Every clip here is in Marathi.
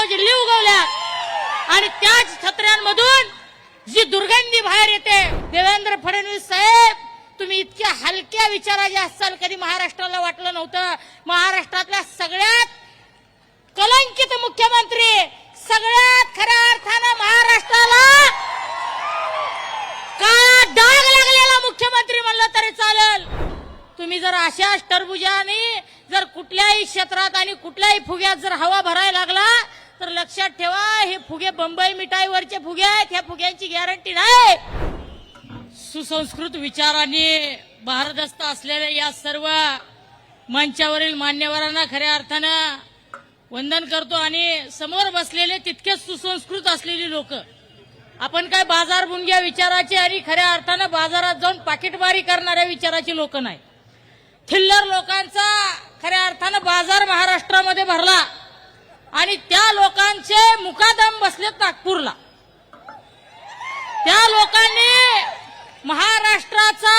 जिल्हो जिल्ही उगवल्या आणि त्याच छत्र्यांमधून जी दुर्गंधी बाहेर येते देवेंद्र फडणवीस साहेब तुम्ही इतक्या हलक्या विचाराचे असाल कधी महाराष्ट्राला वाटलं नव्हतं. महाराष्ट्रातल्या सगळ्यात कलंकित मुख्यमंत्री सगळ्यात खऱ्या अर्थानं महाराष्ट्राला काळा डाग लागलेला मुख्यमंत्री म्हणलं तरी चालेल. तुम्ही जर अशाच टरबुजाने जर कुठल्याही क्षेत्रात आणि कुठल्याही फुग्यात जर हवा भरायला लागला तर लक्षात ठेवा हे फुगे बंबई मिठाईवरचे फुगे आहेत ह्या फुग्यांची गॅरंटी नाही. सुसंस्कृत विचारांनी भारदस्त असलेल्या या सर्व मंचावरील मान्यवरांना खऱ्या अर्थानं वंदन करतो आणि समोर बसलेले तितकेच सुसंस्कृत असलेली लोक. आपण काय बाजार बुंग्या विचाराचे आणि खऱ्या अर्थानं बाजारात जाऊन पाकिटमारी करणाऱ्या विचाराची लोक नाही. थिल्लर लोकांचा खऱ्या अर्थानं बाजार महाराष्ट्रामध्ये भरला. लोकांचे मुकादम बसलेत नागपूरला. त्या लोकांनी महाराष्ट्राचा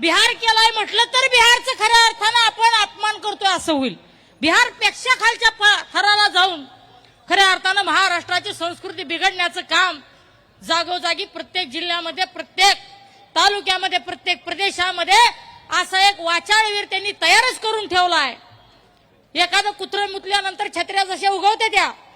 बिहार केलाय म्हटलं तर बिहारचं खऱ्या अर्थानं आपण अपमान करतोय असं होईल. बिहारपेक्षा खालच्या थराला जाऊन खऱ्या अर्थानं महाराष्ट्राची संस्कृती बिघडण्याचं काम जागोजागी प्रत्येक जिल्ह्यामध्ये प्रत्येक तालुक्यामध्ये प्रत्येक प्रदेशामध्ये असा एक वाचाळवीर त्यांनी तयारच करून ठेवला आहे एखादं कुत्रं मुतल्यानंतर छत्र्या जशा उगवते त्या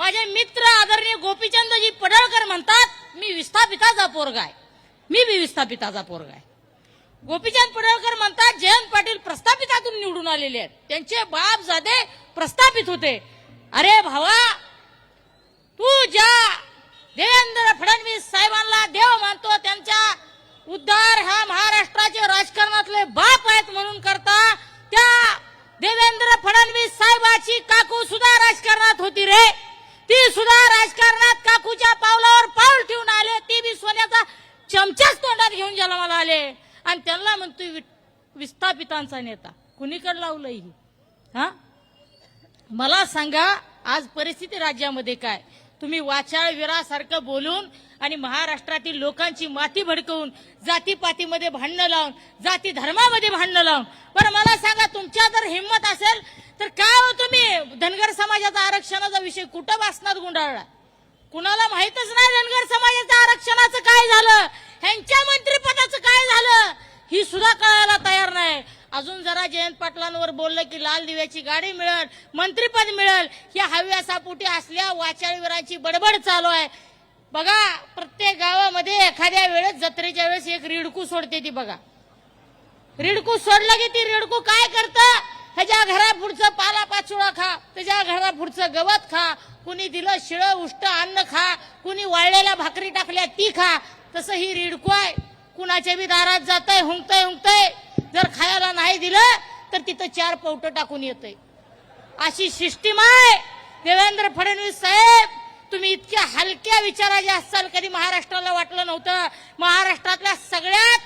माझे मित्र आदरणीय गोपीचंदजी पडळकर म्हणतात मी विस्थापिताचा पोरगा आहे. मी बी विस्थापिताचा पोरगा आहे. गोपीचंद पडळकर म्हणतात जयंत पाटील प्रस्थापितातून निवडून आलेले आहेत. त्यांचे बाप जादे प्रस्थापित होते. अरे भावा तू ज्या देवेंद्र फडणवीस साहेबांना देव मानतो त्यांच्या उद्धार हा महाराष्ट्राचे राजकारणातले बाप आहेत म्हणून करता त्या देवेंद्र फडणवीस साहेबाची काकू सुद्धा राजकारणात होती रे. ती सुद्धा राजकारणात काकूच्या पावलावर पाऊल ठेवून आले. ती बी सोन्याचा चमचाच तोंडात घेऊन जन्माला आले. आणि त्यांना म्हणतोय वि- विस्थापितांचा नेता. कुणीकडे लावलंय ही? हा? मला सांगा आज परिस्थिती राज्यामध्ये काय? तुम्ही वाचाळ विरासारखं बोलून आणि महाराष्ट्रातील लोकांची माती भडकवून जातीपातीमध्ये भांडणं लावून जाती धर्मामध्ये भांडणं लावून. बरं मला सांगा तुमच्या जर हिंमत असेल तर काय हो तुम्ही? धनगर समाजाचा आरक्षणाचा विषय कुठं वाचनात गुंडाळला? कुणाला माहितच नाही धनगर समाजाच्या आरक्षणाचं काय झालं? ह्यांच्या मंत्रिपदाचं काय झालं? ही सुद्धा कळायला तयार नाही. अजून जरा जयंत पाटलांवर बोललं की लाल दिव्याची गाडी मिळेल मंत्रिपद मिळेल. या हव्यासापोटी असल्या वाचाळीवरांची बडबड चालू आहे. बघा प्रत्येक गावामध्ये एखाद्या वेळेस जत्रेच्या वेळेस एक रिडकू सोडते ती बघा. रिडकू सोडलं की ती रिडकू काय करतं? पुढचं पाला पाचोळा खा त्याच्या घरा पुढचं गवत खा कुणी दिलं शिळ उष्ट अन्न खा कुणी वाळलेल्या भाकरी टाकल्या ती खा. तसं ही रिडकू आहे. कुणाच्या बी दारात जातंय हुंकतय हुंकतय. जर खायला नाही दिलं तर तिथं चार पौट टाकून येतंय. अशी सिस्टीम आहे देवेंद्र फडणवीस साहेब तुम्ही इतक्या हलक्या विचाराचे असाल कधी महाराष्ट्राला वाटलं नव्हतं. महाराष्ट्रातल्या सगळ्यात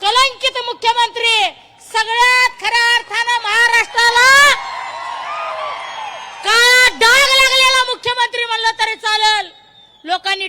कलंकित मुख्यमंत्री सगळ्यात खऱ्या अर्थानं महाराष्ट्राला काळा डाग लागलेला मुख्यमंत्री म्हणलं तरी चालेल लोकांनी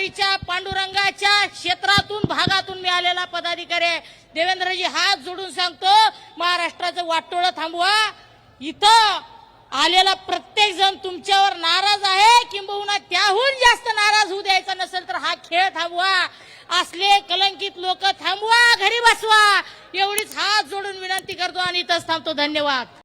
पंढरीच्या पांडुरंगाच्या क्षेत्रातून भागातून मिळालेला पदाधिकारी आहे. देवेंद्रजी हात जोडून सांगतो महाराष्ट्राचं वाटोळं थांबवा. इथं आलेला प्रत्येक जण तुमच्यावर नाराज आहे. किंबहुना त्याहून जास्त नाराज होऊ द्यायचा नसेल तर हा खेळ थांबवा. असले कलंकित लोक थांबवा घरी बसवा. एवढीच हात जोडून विनंती करतो आणि इथंच थांबतो. धन्यवाद.